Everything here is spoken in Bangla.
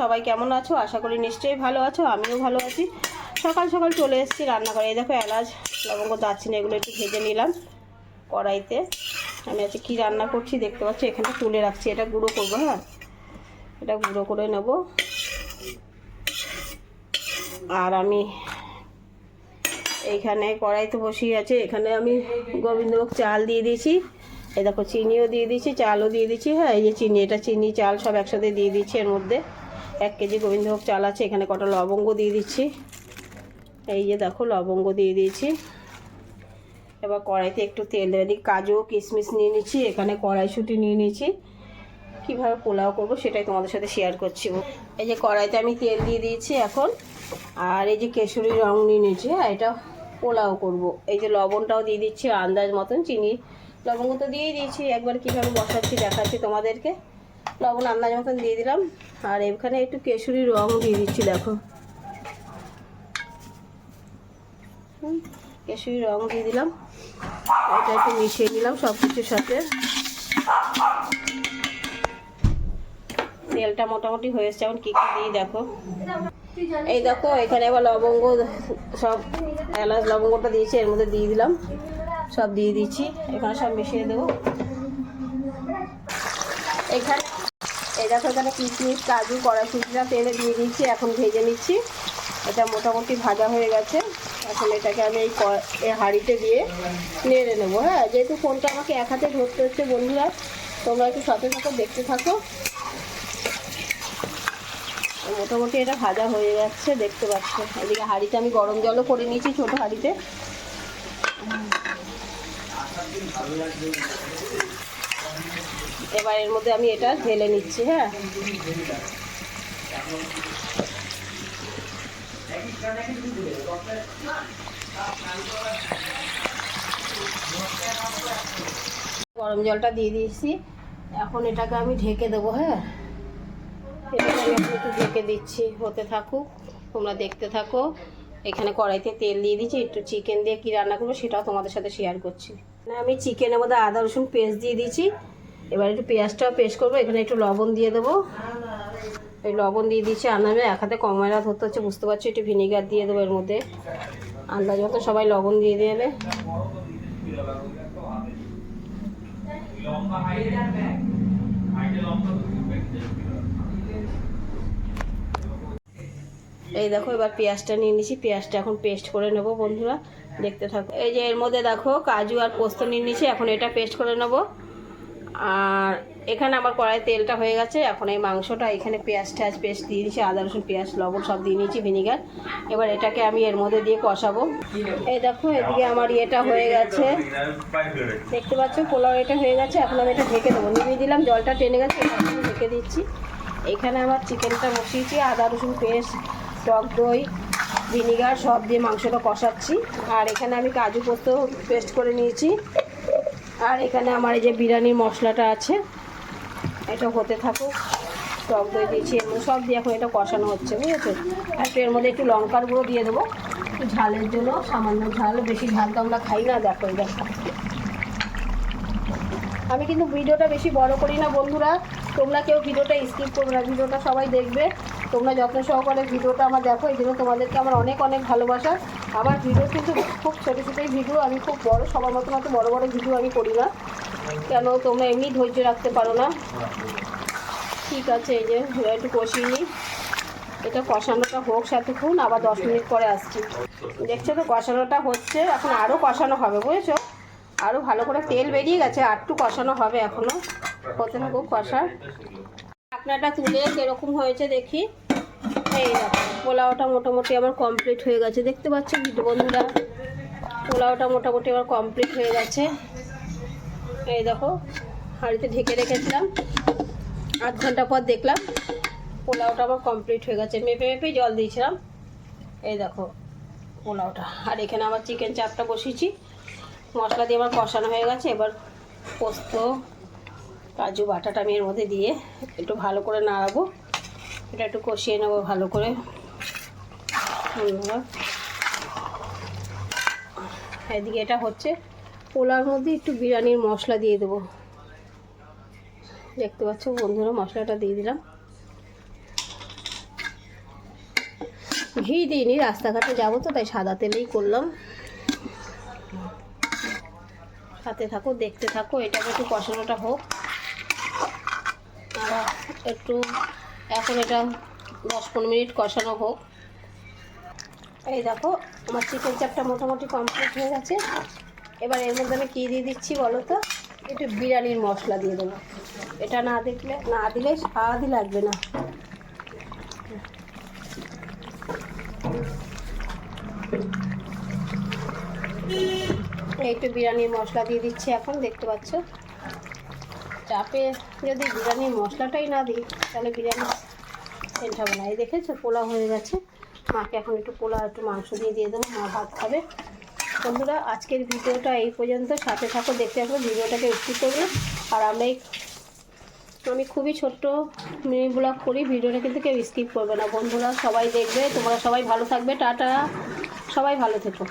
সবাই কেমন আছো? আশা করি নিশ্চয়ই ভালো আছো, আমিও ভালো আছি। সকাল সকাল চলে এসেছি রান্না করে এই দেখো এলাচ, লবঙ্গ, দারচিনি, এগুলো একটু ভেজে নিলাম কড়াইতে। আমি আজকে কী রান্না করছি দেখতে পাচ্ছি এখানে তুলে রাখছি। এটা গুঁড়ো করব হ্যাঁ? এটা গুঁড়ো করে নেব। আর আমি এইখানে কড়াইতে বসিয়ে আছে। এখানে আমি গোবিন্দভোগ চাল দিয়ে দিয়েছি। এই দেখো চিনিও দিয়ে দিয়েছি, চালও দিয়ে দিচ্ছি হ্যাঁ এই যে চিনি, এটা চিনি, চাল সব একসাথে দিয়ে দিচ্ছি এর মধ্যে। এক কেজি গোবিন্দভোগ চাল আছে, এখানে কটা লবঙ্গ দিয়ে দিচ্ছি। এই যে দেখো, লবঙ্গ দিয়ে দিয়েছি। এবার কড়াইতে একটু তেল দেবে। দিই কাজু কিশমিশ নিয়ে নিচ্ছি, এখানে কড়াইশুঁটি নিয়ে নিয়েছি। কীভাবে পোলাও করব সেটাই তোমাদের সাথে শেয়ার করছি। এই যে কড়াইতে আমি তেল দিয়ে দিয়েছি এখন, আর এই যে কেশরি রং নিয়ে নিয়েছি, আর এটা পোলাও করব। এই যে লবণটাও দিয়ে দিচ্ছি আন্দাজ মতন, চিনি, লবঙ্গ তো দিয়েই দিয়েছি, একবার কীভাবে বসাচ্ছি দেখাচ্ছি তোমাদেরকে। লবণ আন্দাজ মতন দিয়ে দিলাম। আর এখানে একটু কেশরি রং দিয়ে দিচ্ছি, দেখো। কেশরি রং দিয়ে দিলাম। এটা একটু মিশিয়ে নিলাম সব কিছুর সাথে। তেলটা মোটামুটি হয়েছে এখন কী কী দিই দেখো। এই দেখো, এখানে আবার লবঙ্গ, সব এলাচ লবঙ্গটা দিয়েছি, এর মধ্যে দিয়ে দিলাম। সব দিয়ে দিচ্ছি, এখানে সব মিশিয়ে দেবো। এখানে এই দেখো এখানে কিশমিশ কাজু কড়াইশুটিটা তেলে দিয়ে দিচ্ছি এখন ভেজে নিচ্ছি। এটা মোটামুটি ভাজা হয়ে গেছে। এখন এটাকে আমি এই এই হাঁড়িতে দিয়ে নেড়ে নেব হ্যাঁ? যেহেতু ফোনটা আমাকে এক হাতে ধরতে হচ্ছে বন্ধুরা, তোমরা একটু সাথে সাথে দেখতে থাকো। মোটামুটি এটা ভাজা হয়ে যাচ্ছে দেখতে পাচ্ছ। এদিকে হাঁড়িতে আমি গরম জলও করে নিয়েছি ছোটো হাঁড়িতে। এবার এর মধ্যে আমি এটা ঢেলে নিচ্ছি হ্যাঁ। গরম জলটা দিয়ে দিয়েছি। এখন এটাকে আমি ঢেকে দেবো হ্যাঁ। একটু ঢেকে দিচ্ছি, হতে থাকুক, তোমরা দেখতে থাকো। এখানে কড়াইতে তেল দিয়ে দিচ্ছি একটু চিকেন দিয়ে কী রান্না করব সেটাও তোমাদের সাথে শেয়ার করছি। আমি চিকেনের মধ্যে আদা রসুন পেস্ট দিয়ে দিয়েছি। এবার একটু পেঁয়াজটাও পেস্ট করব। এখানে একটু লবণ দিয়ে দেবো। এই লবণ দিয়ে দিচ্ছি আনামে এক হাতে কময়রা ধরতে হচ্ছে, বুঝতে পারছি? একটু ভিনিগার দিয়ে দেবো এর মধ্যে। আন্দাজ মতো সবাই লবণ দিয়ে দেবে। এই দেখো, এবার পেঁয়াজটা নিয়ে নিয়েছি পেঁয়াজটা এখন পেস্ট করে নেব বন্ধুরা। দেখতে থাকো। এই যে এর মধ্যে দেখো, কাজু আর পোস্ত নিয়ে নিয়েছি এখন এটা পেস্ট করে নেব। আর এখানে আমার কড়াই তেলটা হয়ে গেছে। এখন এই মাংসটা, এখানে পেঁয়াজ ট্যাজ পেস্ট দিয়ে দিয়েছি, আদা, রসুন, পেঁয়াজ, লবণ সব দিয়ে নিয়েছি, ভিনিগার। এবার এটাকে আমি এর মধ্যে দিয়ে কষাবো। এই দেখো, এদিকে আমার ইয়েটা হয়ে গেছে। দেখতে পাচ্ছ, পোলাও এটা হয়ে গেছে। এখন আমি এটা ঢেকে দেবো। নিভিয়ে দিলাম, জলটা টেনে গেছে ঢেকে দিচ্ছি। এখানে আমার চিকেনটা বসিয়েছি, আদা, রসুন, পেস্ট, টক দই, ভিনিগার সব দিয়ে মাংসটা কষাচ্ছি। আর এখানে আমি কাজু পোস্ত পেস্ট করে নিয়েছি। আর এখানে আমার এই যে বিরিয়ানির মশলাটা আছে, এটা হতে থাকুক, টক দই দিয়েছি এর মধ্যে সব দিয়ে এখন এটা কষানো হচ্ছে, বুঝেছ? আর এর মধ্যে একটু লঙ্কার গুঁড়ো দিয়ে দেবো, একটু ঝালের জন্য, সামান্য ঝাল, বেশি ঝাল তো আমরা খাই না, দেখো দেখো আমি কিন্তু ভিডিওটা বেশি বড় করি না, বন্ধুরা, তোমরা কেউ ভিডিওটা স্কিপ করবে না, ভিডিওটা সবাই দেখবে, তোমরা যত্ন সহকারে ভিডিওটা আমার দেখো, এই জন্য তোমাদেরকে আমার অনেক অনেক ভালোবাসা। আমার ভিডিও কিন্তু খুব ছোটো ছোটোই ভিডিও আমি খুব বড়, সবার মতন অত বড় বড় ভিডিও আমি করি না। কেন তোমরা এমনি ধৈর্য রাখতে পারো না? ঠিক আছে, এই যে একটু কষিয়ে এটা কষানোটা হোক সাথেক্ষণ আবার দশ মিনিট পরে আসছি। দেখছ তো, কষানোটা হচ্ছে, এখন আরও কষানো হবে, বুঝেছ? আরও ভালো করে তেল বেরিয়ে গেছে, আর একটু কষানো হবে এখনও হতে থাকুক কষা। ঢাকনাটা তুলে কীরকম হয়েছে দেখি। এই দেখো, পোলাওটা মোটামুটি আমার কমপ্লিট হয়ে গেছে। দেখতে পাচ্ছ ভিডিও বন্ধুরা? পোলাওটা মোটামুটি আমার কমপ্লিট হয়ে গেছে। এই দেখো, হাঁড়িতে ঢেকে রেখেছিলাম। আধ ঘণ্টা পর দেখলাম পোলাওটা আমার কমপ্লিট হয়ে গেছে। মেপে মেপে জল দিয়েছিলাম। এই দেখো, পোলাওটা। আর এখানে আমার চিকেন চাপটা বসিয়েছি। মশলা দিয়ে আমার কষানো হয়ে গেছে। এবার পোস্ত, কাজু, বাটাটা আমি এর মধ্যে দিয়ে একটু ভালো করে নাড়াবো। এটা একটু কষিয়ে নেব ভালো করে। এদিকে এটা হচ্ছে পোলার মধ্যে একটু বিরিয়ানির মশলা দিয়ে দেবো। দেখতে পাচ্ছ বন্ধুরা, মশলাটা দিয়ে দিলাম। ঘি দিইনি, রাস্তাঘাটে যাব তো, তাই সাদা তেলেই করলাম। সাথে থাকো, দেখতে থাকো এটাকে একটু কষানোটা হোক। আর একটু এখন এটা দশ পনেরো মিনিট কষানো হোক। এই দেখো, আমার চিকেন চাপটা মোটামুটি কমপ্লিট হয়ে গেছে। এবার এর মধ্যে আমি কী দিয়ে দিচ্ছি বলো তো? একটু বিরিয়ানির মশলা দিয়ে দেবো। এটা না দেখলে, না দিলে স্বাদই লাগবে না। একটু বিরিয়ানির মশলা দিয়ে দিচ্ছি এখন, দেখতে পাচ্ছ? চাপে যদি বিরিয়ানির মশলাটাই না দিই, তাহলে বিরিয়ানি সেন্ট হবে না। এই দেখেছ পোলা হয়ে গেছে। মাকে এখন একটু পোলা একটু মাংস দিয়ে দিয়ে দেবো, মা ভাত খাবে। বন্ধুরা, আজকের ভিডিওটা এই পর্যন্ত। সাথে থাকো, দেখতে থাকো, ভিডিওটাকে স্কিপ করবে। আর আমরা আমি খুবই ছোট্ট মিনি ব্লগ করি, ভিডিওটা কিন্তু কেউ স্কিপ করবে না। বন্ধুরা, সবাই দেখবে। তোমরা সবাই ভালো থাকবে। টাটা। সবাই ভালো থেকো।